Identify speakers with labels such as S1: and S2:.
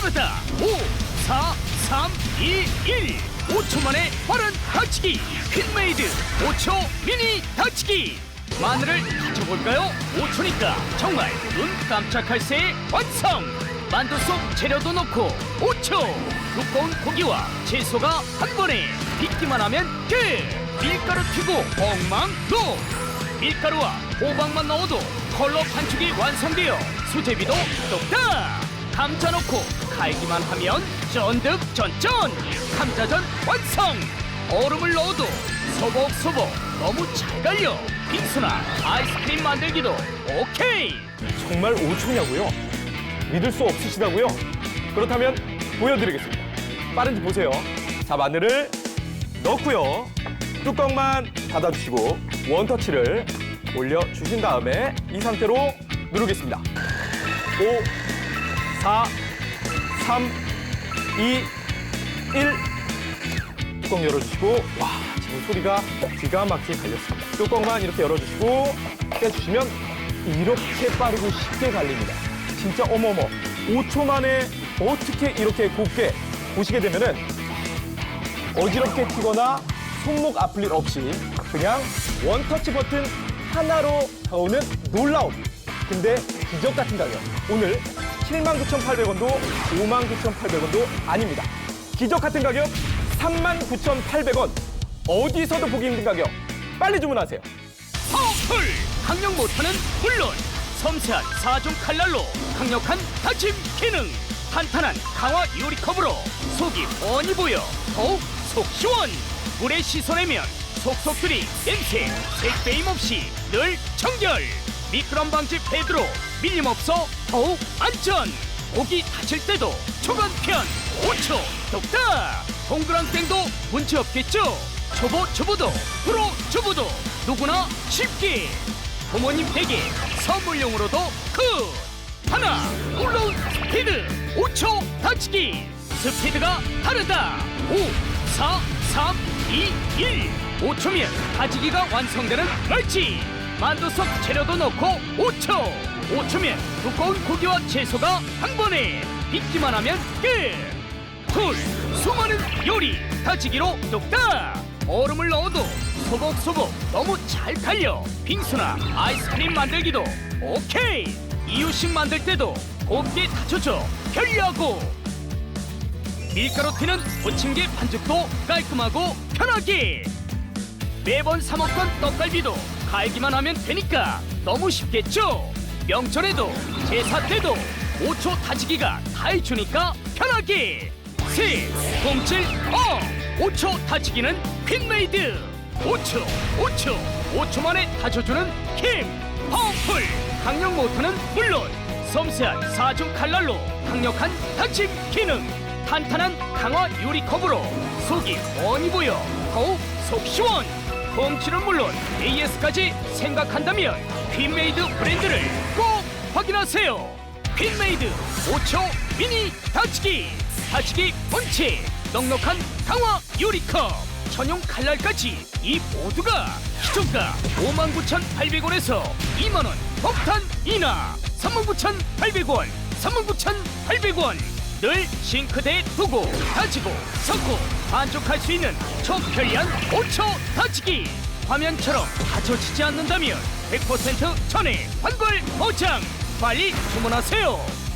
S1: 빠르다 5 4 3 2 1 5초 만에 빠른 닫히기. 퀸메이드 5초 미니 닫히기. 마늘을 다져볼까요? 5초니까 정말 눈 깜짝할 새의 완성. 만두 속 재료도 넣고 5초. 두꺼운 고기와 채소가 한 번에 빚기만 하면 끝. 밀가루 튀고 엉망로 밀가루와 호박만 넣어도 컬러 반죽이 완성되어 수제비도 뚝딱 감자 넣고 갈기만 하면 쫀득쫀쫀 감자전 완성 얼음을 넣어도 소복소복 너무 잘 갈려 빙수나 아이스크림 만들기도 오케이
S2: 정말 5초냐고요? 믿을 수 없으시다고요? 그렇다면 보여드리겠습니다. 빠른지 보세요. 자, 마늘을 넣고요. 뚜껑만 닫아주시고 원터치를 올려주신 다음에 이 상태로 누르겠습니다. 5, 4, 3, 2, 1. 뚜껑 열어주시고 와 지금 소리가 기가 막히게 갈렸습니다. 뚜껑만 이렇게 열어주시고 빼주시면 이렇게 빠르고 쉽게 갈립니다. 진짜 어머머 5초 만에 어떻게 이렇게 곱게 보시게 되면은 어지럽게 튀거나 손목 아플 일 없이 그냥 원터치 버튼 하나로 나오는 놀라움. 근데 기적 같은 가격. 오늘 79,800원도 59,800원도 아닙니다. 기적 같은 가격 39,800원. 어디서도 보기 힘든 가격. 빨리 주문하세요.
S1: 파워풀 강력 모터는 물론 섬세한 사중 칼날로 강력한 다짐 기능 탄탄한 강화 유리컵으로 속이 뻔히 보여 더욱 속 시원 물에 씻어내면 속속들이 냄새 색배임 없이 늘 청결 미끄럼 방지 패드로 밀림 없어 더욱 안전. 고기 다칠 때도 초간편 5초 똑딱 동그란 땡도 문제 없겠죠? 초보 초보도 프로 초보도 누구나 쉽게 부모님 댁에 선물용으로도 굿! 하나 올라온 스피드 5초 다치기. 스피드가 다르다. 5 4 3 2 1 5초면 다지기가 완성되는 멀지 만두 속 재료도 넣고 5초! 5초면 두꺼운 고기와 채소가 한 번에 빚기만 하면 끝! 둘 수많은 요리 다지기로 뚝딱! 얼음을 넣어도 소복소복 너무 잘 갈려! 빙수나 아이스크림 만들기도 오케이! 이유식 만들 때도 곱게 다져줘! 편리하고! 밀가루 튀는 부침개 반죽도 깔끔하고 편하게 매번 사 먹던 떡갈비도 갈기만 하면 되니까 너무 쉽겠죠? 명절에도 제사 때도 5초 다지기가 다 해주니까 편하게. 셋07 어! 5초 다지기는 퀸메이드. 5초 5초 5초 만에 다져주는 힘 파워풀. 강력 모터는 물론 섬세한 사중 칼날로 강력한 다짐 기능. 탄탄한 강화 유리 컵으로 속이 뻔히 보여. 더욱 속 시원 pom치는 물론 AS까지 생각한다면 퀸메이드 브랜드를 꼭 확인하세요. 퀸메이드 5초 미니 다치기 다치기 본체 넉넉한 강화 유리컵. 전용 칼날까지 이 모두가 시초가 59,800원에서 2만원 폭탄 인하 39,800원 39,800원 늘 싱크대에 두고 다지고 섞고 만족할 수 있는 초편리한 5초 다지기. 화면처럼 다쳐지지 않는다면 100% 전에 환불 보장. 빨리 주문하세요